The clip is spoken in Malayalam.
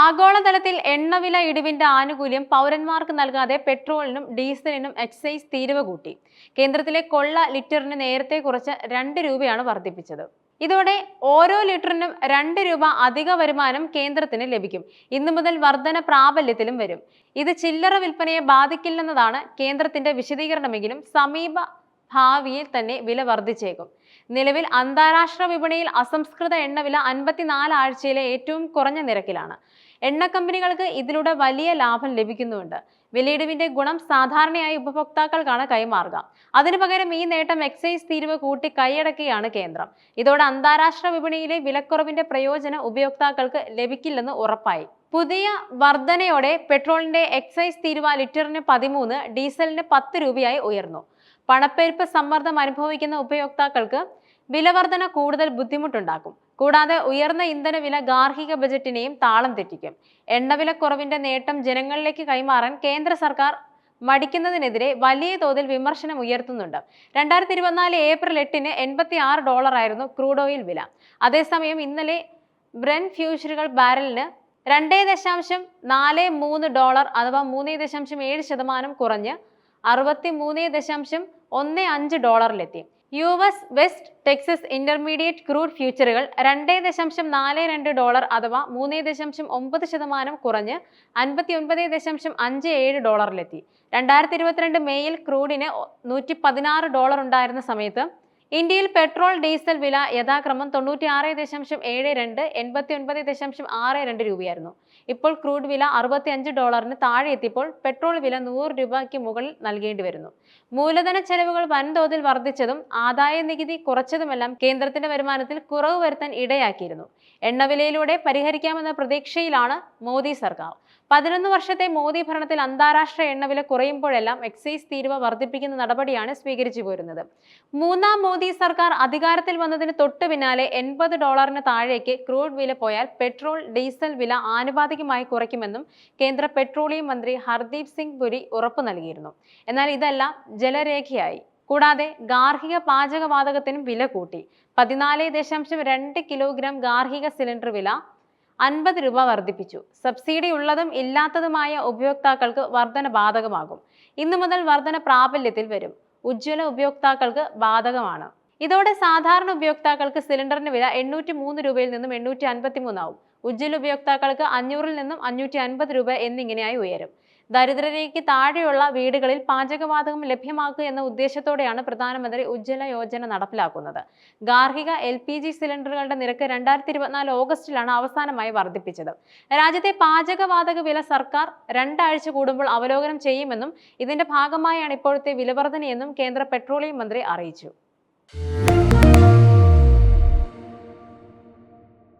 ആഗോളതലത്തിൽ എണ്ണവില ഇടിവിന്റെ ആനുകൂല്യം പൗരന്മാർക്ക് നൽകാതെ പെട്രോളിനും ഡീസലിനും എക്സൈസ് തീരുവ കൂട്ടി. കേന്ദ്രത്തിലെ കൊള്ള ലിറ്ററിന് നേരത്തെ കുറച്ച് രണ്ട് രൂപയാണ് വർദ്ധിപ്പിച്ചത്. ഇതോടെ ഓരോ ലിറ്ററിനും രണ്ട് രൂപ അധിക വരുമാനം കേന്ദ്രത്തിന് ലഭിക്കും. ഇന്നു മുതൽ വർധന പ്രാബല്യത്തിലും വരും. ഇത് ചില്ലറ വിൽപ്പനയെ ബാധിക്കില്ലെന്നതാണ് കേന്ദ്രത്തിന്റെ വിശദീകരണമെങ്കിലും സമീപ ഭാവിയിൽ തന്നെ വില വർദ്ധിച്ചേക്കും. നിലവിൽ അന്താരാഷ്ട്ര വിപണിയിൽ അസംസ്കൃത എണ്ണവില അൻപത്തിനാല് ആഴ്ചയിലെ ഏറ്റവും കുറഞ്ഞ നിരക്കിലാണ്. എണ്ണ കമ്പനികൾക്ക് ഇതിലൂടെ വലിയ ലാഭം ലഭിക്കുന്നുണ്ട് വിലയിടിവിന്റെ ഗുണം സാധാരണയായി ഉപഭോക്താക്കൾക്കാണ് കൈമാറുക. അതിനു പകരം ഈ നേട്ടം എക്സൈസ് തീരുവ കൂട്ടി കൈയടക്കുകയാണ് കേന്ദ്രം. ഇതോടെ അന്താരാഷ്ട്ര വിപണിയിലെ വിലക്കുറവിന്റെ പ്രയോജനം ഉപയോക്താക്കൾക്ക് ലഭിക്കില്ലെന്ന് ഉറപ്പായി. പുതിയ വർധനയോടെ പെട്രോളിന്റെ എക്സൈസ് തീരുവ ലിറ്ററിന് പതിമൂന്ന് ഡീസലിന് പത്ത് രൂപയായി ഉയർന്നു. പണപ്പെരുപ്പ് സമ്മർദ്ദം അനുഭവിക്കുന്ന ഉപയോക്താക്കൾക്ക് വിലവർധന കൂടുതൽ ബുദ്ധിമുട്ടുണ്ടാക്കും. കൂടാതെ ഉയർന്ന ഇന്ധന വില ഗാർഹിക ബജറ്റിനെയും താളം തെറ്റിക്കും. എണ്ണവില എണ്ണവിലക്കുറവിന്റെ നേട്ടം ജനങ്ങളിലേക്ക് കൈമാറാൻ കേന്ദ്ര സർക്കാർ മടിക്കുന്നതിനെതിരെ വലിയ തോതിൽ വിമർശനം ഉയർത്തുന്നുണ്ട്. രണ്ടായിരത്തി ഇരുപത്തിനാല് ഏപ്രിൽ എട്ടിന് എൺപത്തി ആറ് ഡോളർ ആയിരുന്നു ക്രൂഡ് ഓയിൽ വില. അതേസമയം ഇന്നലെ ബ്രെൻ ഫ്യൂച്ചറുകൾ ബാരലിന് രണ്ടേ ദശാംശം നാല് മൂന്ന് ഡോളർ അഥവാ മൂന്ന് ദശാംശം ഏഴ് ശതമാനം കുറഞ്ഞ് അറുപത്തി മൂന്ന് ദശാംശം ഒന്ന് അഞ്ച് ഡോളറിലെത്തി. U S West Texas Intermediate crude ഫ്യൂച്ചറുകൾ രണ്ട് ദശാംശം നാല് രണ്ട് ഡോളർ അഥവാ മൂന്ന് ദശാംശം ഒമ്പത് ശതമാനം കുറഞ്ഞ് അൻപത്തി ഒൻപത് ദശാംശം അഞ്ച് ഏഴ് ഡോളറിലെത്തി. രണ്ടായിരത്തി ഇരുപത്തിരണ്ട് മെയ്യിൽ ക്രൂഡിന് നൂറ്റി പതിനാറ് ഡോളർ ഉണ്ടായിരുന്ന സമയത്ത് ഇന്ത്യയിൽ പെട്രോൾ ഡീസൽ വില യഥാക്രമം തൊണ്ണൂറ്റി ആറ് ദശാംശം ഏഴ് രണ്ട് എൺപത്തി ഒൻപത് ദശാംശം ആറ് രണ്ട് രൂപയായിരുന്നു. ഇപ്പോൾ ക്രൂഡ് വില അറുപത്തി അഞ്ച് ഡോളറിന് താഴെ എത്തിയപ്പോൾ പെട്രോൾ വില നൂറ് രൂപയ്ക്ക് മുകളിൽ നൽകേണ്ടി വരുന്നു. മൂലധന ചെലവുകൾ വൻതോതിൽ വർദ്ധിച്ചതും ആദായ നികുതി കുറച്ചതുമെല്ലാം കേന്ദ്രത്തിന്റെ വരുമാനത്തിൽ കുറവ് വരുത്താൻ ഇടയാക്കിയിരുന്നു. എണ്ണവിലയിലൂടെ പരിഹരിക്കാമെന്ന പ്രതീക്ഷയിലാണ് മോദി സർക്കാർ. പതിനൊന്ന് വർഷത്തെ മോദി ഭരണത്തിൽ അന്താരാഷ്ട്ര എണ്ണവില കുറയുമ്പോഴെല്ലാം എക്സൈസ് തീരുവ വർദ്ധിപ്പിക്കുന്ന നടപടിയാണ് സ്വീകരിച്ചു പോരുന്നത്. മൂന്നാം മോദി സർക്കാർ അധികാരത്തിൽ വന്നതിന് തൊട്ട് പിന്നാലെ എൺപത് ഡോളറിന് താഴേക്ക് ക്രൂഡ് വില പോയാൽ പെട്രോൾ ഡീസൽ വില ആനുപാതികമായി കുറയ്ക്കുമെന്നും കേന്ദ്ര പെട്രോളിയം മന്ത്രി ഹർദീപ് സിംഗ് പുരി ഉറപ്പു നൽകിയിരുന്നു. എന്നാൽ ഇതെല്ലാം ജലരേഖയായി. കൂടാതെ ഗാർഹിക പാചകവാതകത്തിനും വില കൂട്ടി. പതിനാല് ദശാംശം രണ്ട് കിലോഗ്രാം ഗാർഹിക സിലിണ്ടർ വില അൻപത് രൂപ വർദ്ധിപ്പിച്ചു. സബ്സിഡി ഉള്ളതും ഇല്ലാത്തതുമായ ഉപയോക്താക്കൾക്ക് വർധന ബാധകമാകും. ഇന്നു മുതൽ വർധന പ്രാബല്യത്തിൽ വരും. ഉജ്ജ്വല ഉപയോക്താക്കൾക്ക് ബാധകമാണ്. ഇതോടെ സാധാരണ ഉപയോക്താക്കൾക്ക് സിലിണ്ടറിന് വില എണ്ണൂറ്റി മൂന്ന് രൂപയിൽ നിന്നും എണ്ണൂറ്റി അൻപത്തി മൂന്നാവും ഉജ്ജ്വല ഉപയോക്താക്കൾക്ക് അഞ്ഞൂറിൽ നിന്നും അഞ്ഞൂറ്റി അൻപത് രൂപ എന്നിങ്ങനെയായി ഉയരും. ദരിദ്രരേഖയ്ക്ക് താഴെയുള്ള വീടുകളിൽ പാചകവാതകം ലഭ്യമാക്കുക എന്ന ഉദ്ദേശത്തോടെയാണ് പ്രധാനമന്ത്രി ഉജ്ജ്വല യോജന നടപ്പിലാക്കുന്നത്. ഗാർഹിക എൽ പി ജി സിലിണ്ടറുകളുടെ നിരക്ക് രണ്ടായിരത്തി ഇരുപത്തിനാല് ഓഗസ്റ്റിലാണ് അവസാനമായി വർദ്ധിപ്പിച്ചത്. രാജ്യത്തെ പാചകവാതക വില സർക്കാർ രണ്ടാഴ്ച കൂടുമ്പോൾ അവലോകനം ചെയ്യുമെന്നും ഇതിന്റെ ഭാഗമായാണ് ഇപ്പോഴത്തെ വിലവർധനയെന്നും കേന്ദ്ര പെട്രോളിയം മന്ത്രി അറിയിച്ചു.